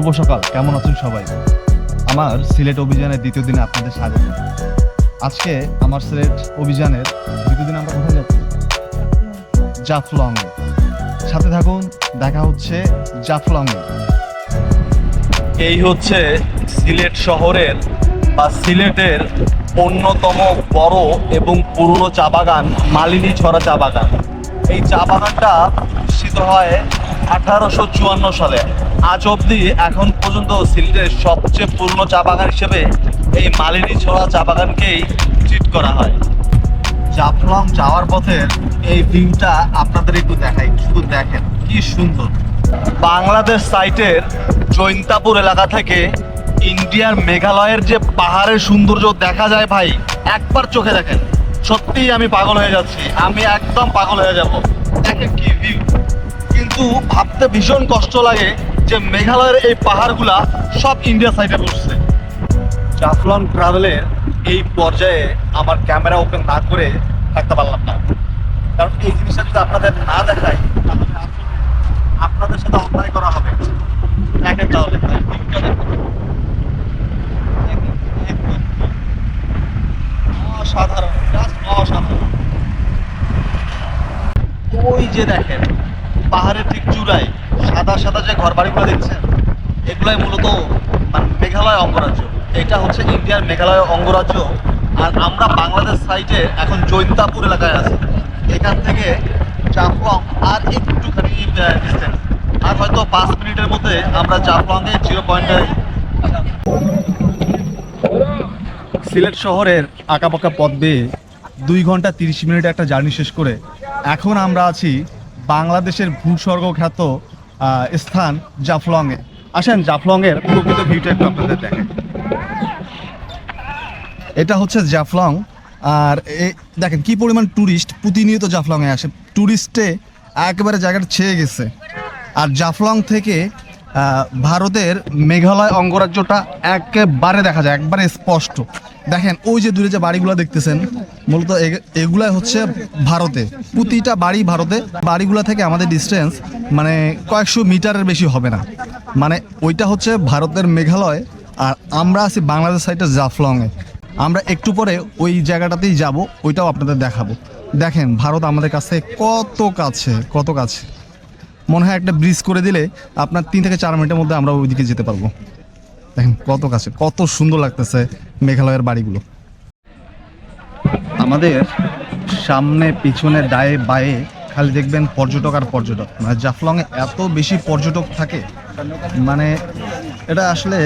শুভ সকাল, কেমন আছেন সবাই? আমার সিলেট অভিযানের দ্বিতীয় দিনে আপনাদের স্বাগত। আজকে আমার সিলেট অভিযানের দ্বিতীয় দিনে আমরা কোথায় যাচ্ছি? জাফলং সাথে থাকুন, দেখা হচ্ছে জাফলং এই হচ্ছে সিলেট শহরের বা সিলেটের অন্যতম বড় এবং পুরনো চা বাগান, মালিনী ছড়া চা বাগান। এই চা বাগানটা প্রতিষ্ঠিত হয় আঠারোশো চুয়ান্ন সালে। আজ অবধি এখন পর্যন্ত সিলেটের সবচেয়ে পুরনো চা বাগান হিসেবে এই মালিনী ছড়া চা বাগানকেই ট্রিট করা হয়। জাফলং যাওয়ার পথের এই ভিউটা আপনাদের একটু দেখাই, শুধু দেখেন, কি সুন্দর। বাংলাদেশ সাইটের জৈন্তাপুর এলাকা থেকে ইন্ডিয়ার মেঘালয়ের যে পাহাড়ের সৌন্দর্য দেখা যায় ভাই, একবার চোখে দেখেন। সত্যিই আমি পাগল হয়ে যাচ্ছি, আমি একদম পাগল হয়ে যাব। দেখেন কি ভিউ কিন্তু ভাবতে ভীষণ কষ্ট লাগে যে মেঘালয়ের এই পাহাড়গুলা সব ইন্ডিয়া সাইডে বসছে। জাফলং ট্রাভেলের এই পর্যায়ে আমার ক্যামেরা ওপেন না করে থাকতে পারলাম না। কারণ এই জিনিসটা যদি আপনাদের না দেখায় তাহলে আপনাদের সাথে অন্যায় করা হবে। তাহলে। অসাধারণ অসাধারণ। ওই যে দেখেন পাহাড়ের ঠিক চূড়ায় সাদা সাদা যে ঘর বাড়িগুলো দেখছেন, এগুলাই মূলত মানে মেঘালয় অঙ্গরাজ্য। এটা হচ্ছে ইন্ডিয়ার মেঘালয় অঙ্গরাজ্য। আর আমরা বাংলাদেশ সাইডে এখন জৈন্তাপুর এলাকায় আছি। এখান থেকে জাফলং আর একটুখানি ডিস্টেন্স আর হয়তো পাঁচ মিনিটের মধ্যে আমরা জাফলংয়ে জিরো পয়েন্টে সিলেট শহরের আঁকাপাকা পথ বেয়ে দুই ঘণ্টা তিরিশ মিনিটে একটা জার্নি শেষ করে এখন আমরা আছি বাংলাদেশের ভূস্বর্গ খ্যাত স্থান জাফলংয়ে। আসেন, জাফলংয়ের প্রকৃত ভিউটা একটু আপনাদের দেখেন এটা হচ্ছে জাফলং, আর দেখেন কি পরিমাণ ট্যুরিস্ট প্রতিনিয়ত জাফলংয়ে আসে। ট্যুরিস্টে একেবারে জায়গাটা ছেয়ে গেছে। আর জাফলং থেকে ভারতের মেঘালয় অঙ্গরাজ্যটা একেবারে দেখা যায়, একবারে স্পষ্ট। দেখেন, ওই যে দূরে যে বাড়িগুলো দেখতেছেন, মূলত এগুলাই হচ্ছে ভারতে। প্রতিটা বাড়ি ভারতে। বাড়িগুলো থেকে আমাদের ডিস্টেন্স মানে কয়েকশো মিটারের বেশি হবে না। মানে ওইটা হচ্ছে ভারতের মেঘালয়, আর আমরা আছি বাংলাদেশ সাইডে জাফলংয়ে। আমরা একটু পরে ওই জায়গাটাতেই যাব, ওইটাও আপনাদের দেখাবো। দেখেন, ভারত আমাদের কাছে কত কাছে কত কাছে। মনে হয় একটা ব্রিজ করে দিলে আপনার তিন থেকে চার মিনিটের মধ্যে আমরা ওইদিকে যেতে পারব। দেখেন কত কাছে কত সুন্দর লাগতেছে মেঘালয়ের বাড়িগুলো। আমাদের সামনে, পিছনে ডায়ে বায়ে খালি দেখবেন পর্যটক আর পর্যটক। মানে জাফলংয়ে এত বেশি পর্যটক থাকে মানে এটা আসলে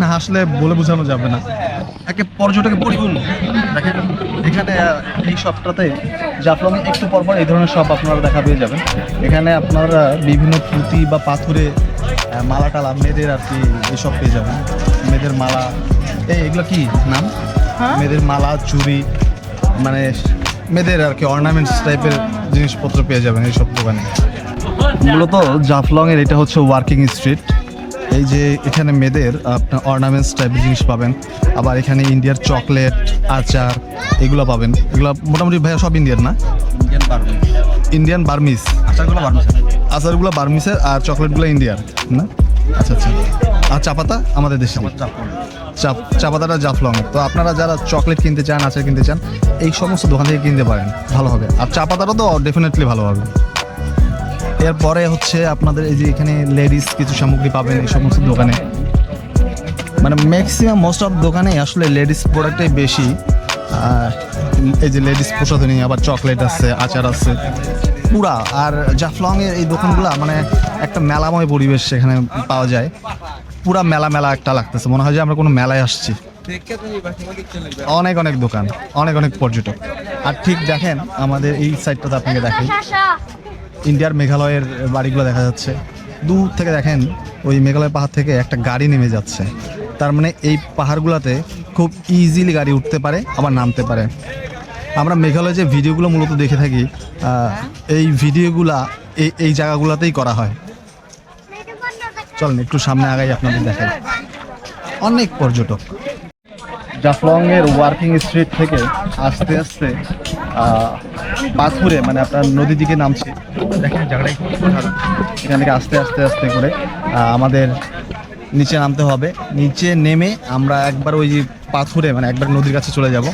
না আসলে বলে বোঝানো যাবে না। একে পর্যটকে পরিপূর্ণ। দেখেন, এখানে এই শপটাতে জাফলংয়ে একটু পর পর এই ধরনের সব আপনারা দেখা পেয়ে যাবেন। এখানে আপনারা বিভিন্ন পুঁতি বা পাথরে মালা টালা মেয়েদের আর কি এসব পেয়ে যাবেন মেয়েদের মালা। এই এগুলো কি নাম? মেয়েদের মালা চুড়ি মানে মেয়েদের আর কি অর্নামেন্টস টাইপের জিনিসপত্র পেয়ে যাবেন এইসব দোকানে। মূলত জাফলং এর এটা হচ্ছে ওয়ার্কিং স্ট্রিট এই যে এখানে মেয়েদের আপনার অর্নামেন্টস টাইপের জিনিস পাবেন। আবার এখানে ইন্ডিয়ার চকলেট আচার এগুলো পাবেন। এগুলো মোটামুটি ভাইয়া সব ইন্ডিয়ান না? ইন্ডিয়ান পারবে। ইন্ডিয়ান বার্মিস আচারগুলো পারবে আচারগুলো বার্মিসের আর চকলেটগুলো ইন্ডিয়ার না? আচ্ছা আচ্ছা। আর চা পাতা আমাদের দেশে। চা চা পাতাটা জাফলং। তো আপনারা যারা চকলেট কিনতে চান আচার কিনতে চান এই সমস্ত দোকান থেকে কিনতে পারেন। ভালো হবে। আর চা পাতাটা তো ডেফিনেটলি ভালো হবে। এরপরে হচ্ছে আপনাদের এই যে এখানে লেডিস কিছু সামগ্রী পাবেন এই সমস্ত দোকানে। মানে ম্যাক্সিমাম মোস্ট অফ দোকানে আসলে লেডিস প্রোডাক্টটাই বেশি। আর এই যে লেডিস প্রসাধনী, আবার চকলেট আছে, আচার আছে, পুরা। আর জাফলং এর এই দোকানগুলো মানে একটা মেলাময় পরিবেশ সেখানে পাওয়া যায়। পুরা মেলা মেলা একটা লাগতেছে। মনে হয় যে আমরা কোনো মেলায় আসছি। অনেক অনেক দোকান, অনেক অনেক পর্যটক। আর ঠিক দেখেন, আমাদের এই সাইডটাতে আপনাকে দেখেন ইন্ডিয়ার মেঘালয়ের বাড়িগুলো দেখা যাচ্ছে। দূর থেকে দেখেন, ওই মেঘালয় পাহাড় থেকে একটা গাড়ি নেমে যাচ্ছে। তার মানে এই পাহাড়গুলোতে খুব ইজিলি গাড়ি উঠতে পারে, আবার নামতে পারে। আমরা মেঘালয়ে যে ভিডিওগুলো মূলত দেখে থাকি এই ভিডিওগুলা এই এই জায়গাগুলোতেই করা হয়। চলেন, একটু সামনে আগাই আপনাদের দেখাই। অনেক পর্যটক। জাফলং এর ওয়ার্কিং স্ট্রিট থেকে আস্তে আস্তে পাথুরে মানে আপনার নদীর দিকে নামছে। দেখেন জায়গাটা একটু সুন্দর। এখান থেকে আস্তে আস্তে আস্তে করে আমাদের নিচে নামতে হবে। নিচে নেমে আমরা একবার ওই পাথুরে মানে একবার নদীর কাছে চলে যাব।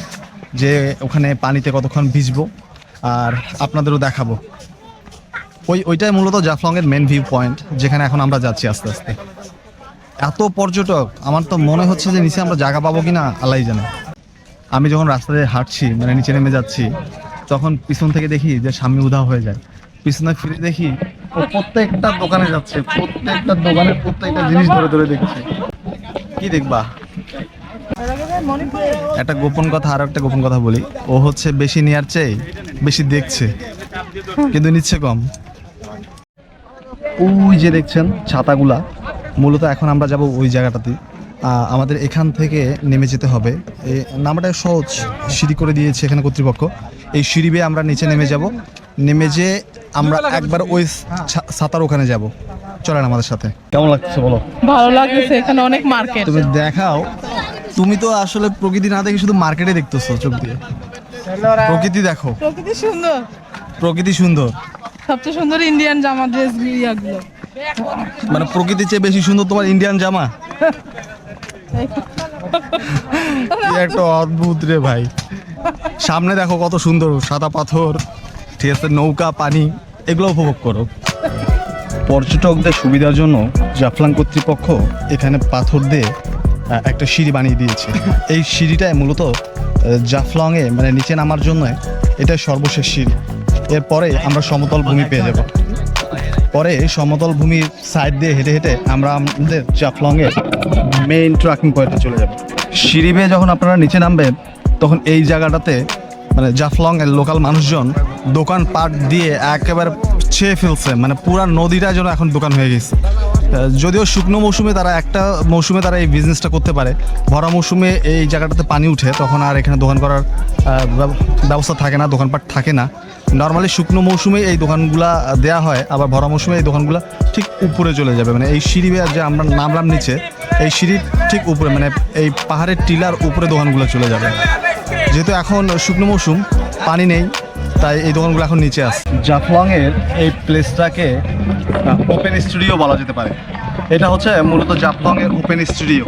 যে ওখানে পানিতে কতক্ষণ ভিজবো আর আপনাদেরও দেখাবো। ওই, ওইটাই মূলত জাফলংয়ের মেন ভিউ পয়েন্ট যেখানে এখন আমরা যাচ্ছি আস্তে আস্তে। এত পর্যটক, আমার তো মনে হচ্ছে যে নিচে আমরা জায়গা পাবো কিনা আল্লাহ জানে। আমি যখন রাস্তায় হাঁটছি মানে নিচে নেমে যাচ্ছি, তখন পিছন থেকে দেখি যে সামনে উধাও হয়ে যায়। পিছনে ফিরে দেখি প্রত্যেকটা দোকানে যাচ্ছে, প্রত্যেকটা দোকানের প্রত্যেকটা জিনিস ধরে ধরে দেখছে। কি দেখবা? একটা গোপন কথা আর একটা গোপন কথা বলি। ও হচ্ছে বেশি নেওয়ার চেয়ে বেশি দেখছে কিন্তু নিচ্ছে কম। ওই যে দেখছেন ছাতাগুলা মূলত এখন আমরা যাব ওই জায়গাটাতে। আমাদের এখান থেকে নেমে যেতে হবে। এ নামটা সহজ সিঁড়ি করে দিয়েছে এখানে কর্তৃপক্ষ। এই সিঁড়ি বেয়ে আমরা নিচে নেমে যাব। নেমে যে আমরা একবার ওই ছা- ছাতার ওখানে যাব। চলেন আমাদের সাথে। কেমন লাগছে বলো? ভালো লাগছে এখানে অনেক মার্কেট। তুমি দেখাও। তুমি তো আসলে প্রকৃতি না দেখে শুধু মার্কেটে দেখতেছো চোখ দিয়ে। প্রকৃতি দেখো। প্রকৃতি সুন্দর। প্রকৃতি সুন্দর। সবচেয়ে সুন্দর ইন্ডিয়ান জামা ড্রেস ইয়াগুলো। মানে প্রকৃতির চেয়ে বেশি সুন্দর তোমার ইন্ডিয়ান জামা? একটা অদ্ভুত রে ভাই। সামনে দেখো কত সুন্দর সাদা পাথর ঠিক আছে নৌকা পানি এগুলো উপভোগ করো। পর্যটকদের সুবিধার জন্য জাফলাং কর্তৃপক্ষ এখানে পাথর দিয়ে একটা সিঁড়ি বানিয়ে দিয়েছে। এই সিঁড়িটায় মূলত জাফলংয়ে মানে নিচে নামার জন্য এটা সর্বশেষ সিঁড়ি। এরপরে আমরা সমতল ভূমি পেয়ে যাব। পরে সমতল ভূমির সাইড দিয়ে হেঁটে হেঁটে আমরা আমাদের জাফলংয়ের মেইন ট্রাকিং পয়েন্টে চলে যাব। সিঁড়ি বেয়ে যখন আপনারা নিচে নামবেন তখন এই জায়গাটাতে মানে জাফলং এর লোকাল মানুষজন দোকান পাট দিয়ে একেবারে ছেয়ে ফেলছে। মানে পুরা নদীটা যেন এখন দোকান হয়ে গেছে। যদিও শুকনো মৌসুমে তারা একটা মৌসুমে তারা এই বিজনেসটা করতে পারে। ভরা মৌসুমে এই জায়গাটাতে পানি উঠে, তখন আর এখানে দোকান করার ব্যব- ব্যবস্থা থাকে না, দোকানপাট থাকে না। নর্মালি শুকনো মৌসুমে এই দোকানগুলা দেয়া হয়, আবার ভরা মৌসুমে এই দোকানগুলা ঠিক উপরে চলে যাবে। মানে এই সিঁড়ি যে আমরা নামলাম নিচে, এই সিঁড়ির ঠিক উপরে মানে এই পাহাড়ের টিলার উপরে দোকানগুলো চলে যাবে। যেহেতু এখন শুকনো মৌসুম, পানি নেই তাই এই দোকানগুলো এখন নিচে আছে। জাফলং এর এই প্লেসটাকে ওপেন স্টুডিও বলা যেতে পারে। এটা হচ্ছে মূলত জাফলং এর ওপেন স্টুডিও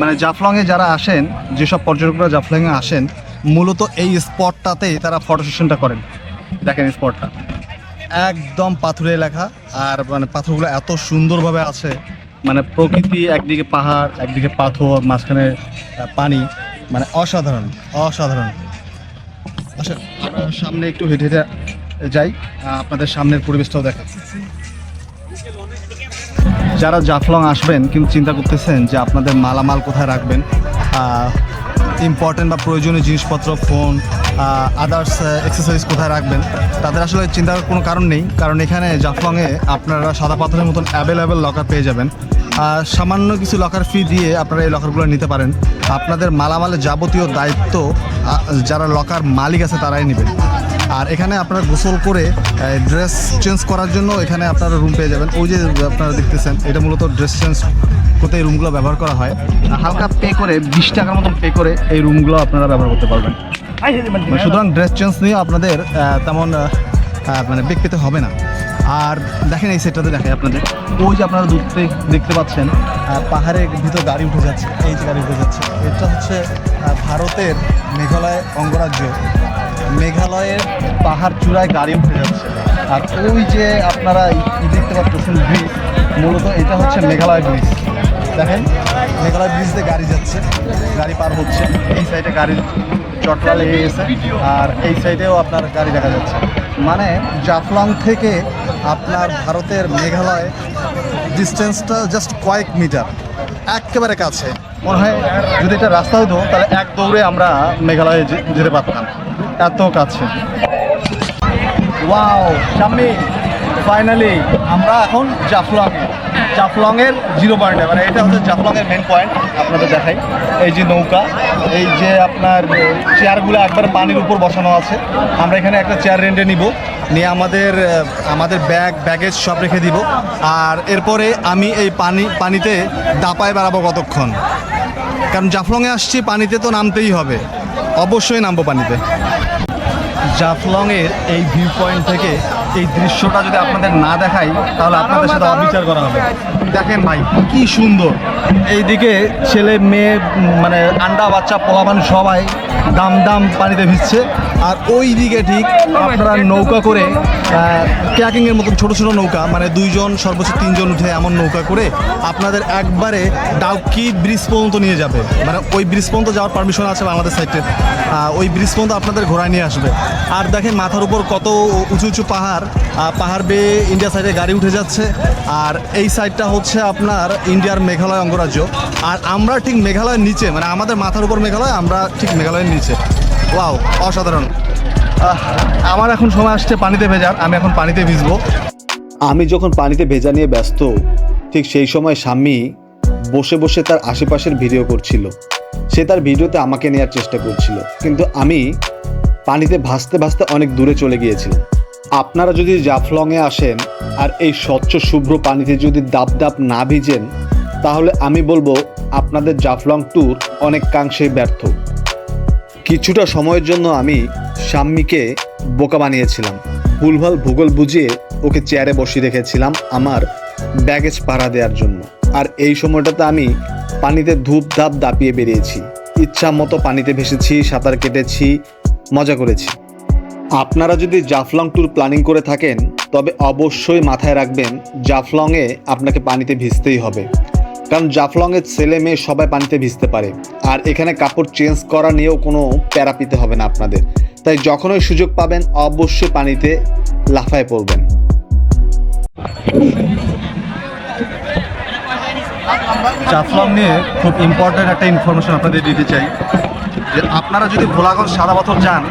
মানে জাফলং এ যারা আসেন, যেসব পর্যটকরা জাফলং এ আসেন, মূলত এই স্পটটাতেই তারা ফটো সেশনটা করেন। দেখেন স্পটটা একদম পাথুরে এলাকা, আর মানে পাথরগুলো এত সুন্দরভাবে আছে। মানে প্রকৃতি, একদিকে পাহাড়, একদিকে পাথর, মাঝখানে পানি। মানে অসাধারণ অসাধারণ। আচ্ছা সামনে একটু হেঁটে হেঁটে যাই। আপনাদের সামনের পরিবেশটাও দেখা যারা জাফলং আসবেন, কিন্তু চিন্তা করতেছেন যে আপনাদের মালামাল কোথায় রাখবেন ইম্পর্টেন্ট বা প্রয়োজনীয় জিনিসপত্র ফোন আদার্স এক্সারসাইজ কোথায় রাখবেন, তাদের আসলে চিন্তার কোনো কারণ নেই। কারণ এখানে জাফলংয়ে আপনারা সাদা পাথরের মতন অ্যাভেলেবেল লকার পেয়ে যাবেন। সামান্য কিছু লকার ফি দিয়ে আপনারা এই লকারগুলো নিতে পারেন। আপনাদের মালামালের যাবতীয় দায়িত্ব যারা লকার মালিক আছে তারাই নেবেন। আর এখানে আপনারা গোসল করে ড্রেস চেঞ্জ করার জন্য এখানে আপনারা রুম পেয়ে যাবেন। ওই যে আপনারা দেখতেছেন এটা মূলত ড্রেস চেঞ্জ করতে এই রুমগুলো ব্যবহার করা হয়। হালকা পে করে বিশ টাকার মতন পে করে এই রুমগুলো আপনারা ব্যবহার করতে পারবেন। মানে সুতরাং ড্রেস চেঞ্জ নিয়ে আপনাদের তেমন মানে বেগ পেতে হবে না। আর দেখেন এই সেটটাতে দেখে আপনাদের। ওই যে আপনারা দূর থেকে দেখতে পাচ্ছেন পাহাড়ের ভিতর গাড়ি উঠে যাচ্ছে, এই যে গাড়ি উঠে যাচ্ছে। এটা হচ্ছে ভারতের মেঘালয় অঙ্গরাজ্য। মেঘালয়ের পাহাড় চূড়ায় গাড়ি উঠে যাচ্ছে। আর ওই যে আপনারা দেখতে পাচ্ছেন ব্রিজ, মূলত এটা হচ্ছে মেঘালয় ব্রিজ। দেখেন, মেঘালয় ব্রিজ দিয়ে গাড়ি যাচ্ছে, গাড়ি পার হচ্ছে, এই সাইডে গাড়ির চটলা লেগে গেছে আর এই সাইডেও আপনার গাড়ি দেখা যাচ্ছে। মানে জাফলং থেকে আপনার ভারতের মেঘালয় ডিস্টেন্সটা জাস্ট কয়েক মিটার একেবারে কাছে। মনে হয় যদি এটা রাস্তা হতো তাহলে এক দৌড়ে আমরা মেঘালয়ে যেতে পারতাম। এত কাছে। ওয়াও সামনে ফাইনালি আমরা এখন জাফলং জাফলং এর জিরো পয়েন্টে মানে এটা হচ্ছে জাফলং এর মেন পয়েন্ট আপনাদের দেখাই। এই যে নৌকা, এই যে আপনার চেয়ারগুলো একবার পানির উপর বসানো আছে। আমরা এখানে একটা চেয়ার রেন্টে নিব, নিয়ে আমাদের আমাদের ব্যাগ ব্যাগেজ সব রেখে দিব। আর এরপরে আমি এই পানি, পানিতে দাপায় বেড়াবো কতক্ষণ? কারণ জাফলংয়ে আসছি, পানিতে তো নামতেই হবে। অবশ্যই নামবো পানিতে। জাফলংয়ের এই ভিউ পয়েন্ট থেকে এই দৃশ্যটা যদি আপনাদের না দেখাই, তাহলে আপনাদের সাথে অবিচার করা হবে। দেখেন ভাই, কি সুন্দর। এইদিকে ছেলে, মেয়ে মানে আন্ডা বাচ্চা পোলাবান সবাই দাম দাম পানিতে ভিজছে। আর ওই দিকে ঠিক আপনারা নৌকা করে ক্যাকিং এর মতন ছোট ছোট নৌকা মানে দুইজন, সর্বোচ্চ তিনজন উঠে এমন নৌকা করে আপনাদের একবারে ডাউকি ব্রিজ পর্যন্ত নিয়ে যাবে। মানে ওই ব্রিজ পর্যন্ত যাওয়ার পারমিশন আছে বাংলাদেশ সাইডে। ওই ব্রিজ পর্যন্ত আপনাদের ঘোরায় নিয়ে আসবে। আর দেখেন মাথার উপর কত উঁচু উঁচু পাহাড়। পাহাড় বেয়ে ইন্ডিয়া সাইডে গাড়ি উঠে যাচ্ছে। আর এই সাইডটা হচ্ছে আপনার ইন্ডিয়ার মেঘালয় অঙ্গরাজ্য। আর আমরা ঠিক মেঘালয়ের নিচে মানে আমাদের মাথার উপর মেঘালয়, আমরা ঠিক মেঘালয়ের নিচে। ওয়াও অসাধারণ। আমার এখন সময় আসছে পানিতে ভেজার, আমি এখন পানিতে ভিজবো। আমি যখন পানিতে ভেজা নিয়ে ব্যস্ত, ঠিক সেই সময় স্বামী বসে বসে তার আশেপাশের ভিডিও করছিল। সে তার ভিডিওতে আমাকে নেওয়ার চেষ্টা করছিল। কিন্তু আমি পানিতে ভাসতে ভাসতে অনেক দূরে চলে গিয়েছিলাম। আপনারা যদি জাফলংয়ে আসেন আর এই স্বচ্ছ শুভ্র পানিতে যদি দাপ দাপ না ভিজেন, তাহলে আমি বলব আপনাদের জাফলং ট্যুর অনেকাংশে ব্যর্থ। কিছুটা সময়ের জন্য আমি শাম্মীকে বোকা বানিয়েছিলাম। ভুলভাল ভূগোল বুঝিয়ে ওকে চেয়ারে বসিয়ে রেখেছিলাম আমার ব্যাগেজ পাড়া দেওয়ার জন্য। আর এই সময়টাতে আমি পানিতে ধূপ ধাপ দাপিয়ে বেরিয়েছি। ইচ্ছা মতো পানিতে ভেসেছি, সাঁতার কেটেছি, মজা করেছি। আপনারা যদি জাফলং ট্যুর প্ল্যানিং করে থাকেন, তবে অবশ্যই মাথায় রাখবেন, জাফলংয়ে আপনাকে পানিতে ভিজতেই হবে। কারণ জাফলংয়ের ছেলে মেয়ে সবাই পানিতে ভিজতে পারে। আর এখানে কাপড় চেঞ্জ করা নিয়েও কোনো প্যারা পিতে হবে না আপনাদের। তাই যখনই সুযোগ পাবেন, অবশ্যই পানিতে লাফায় পড়বেন। জাফলং নিয়ে খুব ইম্পর্ট্যান্ট একটা ইনফরমেশন আপনাদের দিতে চাই। যে আপনারা যদি ভোলাগঞ্জ সাদা পাথর যান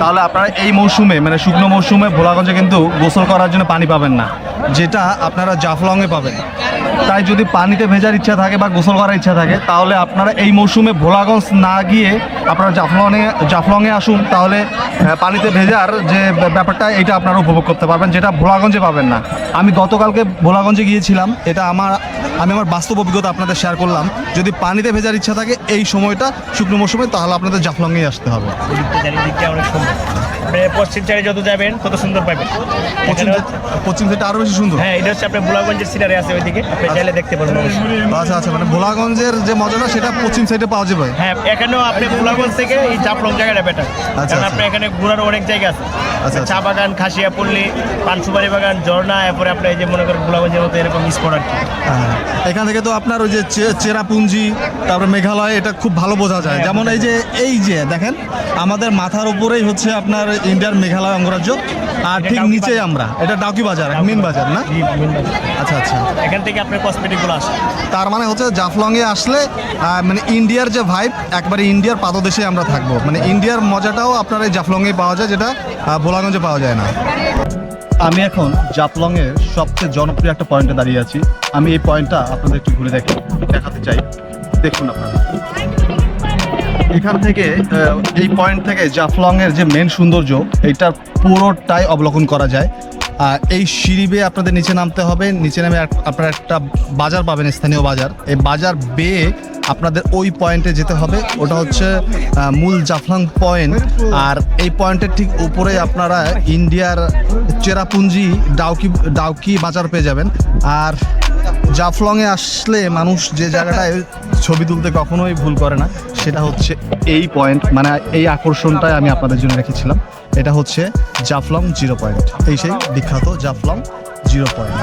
তাহলে আপনারা এই মৌসুমে মানে শুকনো মৌসুমে ভোলাগঞ্জে কিন্তু গোসল করার জন্য পানি পাবেন না, যেটা আপনারা জাফলংয়ে পাবেন। তাই যদি পানিতে ভেজার ইচ্ছা থাকে বা গোসল করার ইচ্ছা থাকে, তাহলে আপনারা এই মৌসুমে ভোলাগঞ্জ না গিয়ে আপনারা জাফলংয়ে জাফলংয়ে আসুন, তাহলে পানিতে ভেজার যে ব্যাপারটা, এটা আপনারা উপভোগ করতে পারবেন, যেটা ভোলাগঞ্জে পাবেন না। আমি গতকালকে ভোলাগঞ্জে গিয়েছিলাম, এটা আমার, আমি আমার বাস্তব অভিজ্ঞতা আপনাদের শেয়ার করলাম। যদি পানিতে ভেজার ইচ্ছা থাকে, এই সময়টা শুকনো মৌসুমে, তাহলে আপনাদের জাফলংয়েই আসতে হবে। চারিদিকটা অনেক সুন্দর আপনি পশ্চিম সাইডে যত যাবেন তত সুন্দর পাবেন। পশ্চিম সাইডটা আরও বেশি সুন্দর। হ্যাঁ এটা হচ্ছে আপনার বুলাগঞ্জের সিনারি আছে ওইদিকে। আপনি চাইলে দেখতে পারবেন আচ্ছা আচ্ছা মানে ভোলাগঞ্জের যে মজাটা সেটা পশ্চিম সাইডে পাওয়া যাবে। হ্যাঁ এখানেও আপনি বুলাগঞ্জ থেকে এই জাফলং জায়গাটা বেটার কারণ আচ্ছা। আপনি এখানে ঘোরার অনেক জায়গা আছে। আচ্ছা। চা বাগান খাসিয়া পল্লী পানসুপারি বাগান ঝর্ণা এরপরে আপনি এই যে মনে করেন বুলাগঞ্জের মতো এরকম স্পট আর কি। হ্যাঁ, এখান থেকে তো আপনার ওই যে চেরাপুঞ্জি তারপরে মেঘালয় এটা খুব ভালো বোঝা যায়। যেমন এই যে এই যে দেখেন আমাদের মাথার উপরেই হচ্ছে আপনার ইন্ডিয়ার মেঘালয় অঙ্গরাজ্য আর ঠিক নিচেই আমরা। এটা ডাউকি বাজার মিন বাজার না। আচ্ছা আচ্ছা। এখান থেকে আপনার কসমেটিকগুলো আসে। তার মানে হচ্ছে জাফলংয়ে আসলে মানে ইন্ডিয়ার যে ভাইব একবারে ইন্ডিয়ার পাদদেশে আমরা থাকব। মানে ইন্ডিয়ার মজাটাও আপনার এই জাফলংয়ে পাওয়া যায় যেটা ভোলাগঞ্জে পাওয়া যায় না। আমি এখন জাফলংয়ের সবচেয়ে জনপ্রিয় একটা পয়েন্টে দাঁড়িয়ে আছি। আমি এই পয়েন্টটা আপনাদের একটু ঘুরে দেখে দেখাতে চাই। দেখুন আপনারা। এখান থেকে এই পয়েন্ট থেকে জাফলংয়ের যে মেন সৌন্দর্য এইটার পুরোটাই অবলোকন করা যায়। আর এই সিঁড়ি বেয়ে আপনাদের নিচে নামতে হবে। নিচে নামে আপনারা একটা বাজার পাবেন, স্থানীয় বাজার। এই বাজার বেয়ে আপনাদের ওই পয়েন্টে যেতে হবে। ওটা হচ্ছে মূল জাফলং পয়েন্ট আর এই পয়েন্টের ঠিক উপরে আপনারা ইন্ডিয়ার চেরাপুঞ্জি, ডাউকি ডাউকি বাজার পেয়ে যাবেন। আর জাফলংয়ে আসলে মানুষ যে জায়গাটায় ছবি তুলতে কখনোই ভুল করে না। সেটা হচ্ছে এই পয়েন্ট মানে এই আকর্ষণটাই আমি আপনাদের জন্য রেখেছিলাম। এটা হচ্ছে জাফলং জিরো পয়েন্ট। এই সেই বিখ্যাত জাফলং জিরো পয়েন্ট।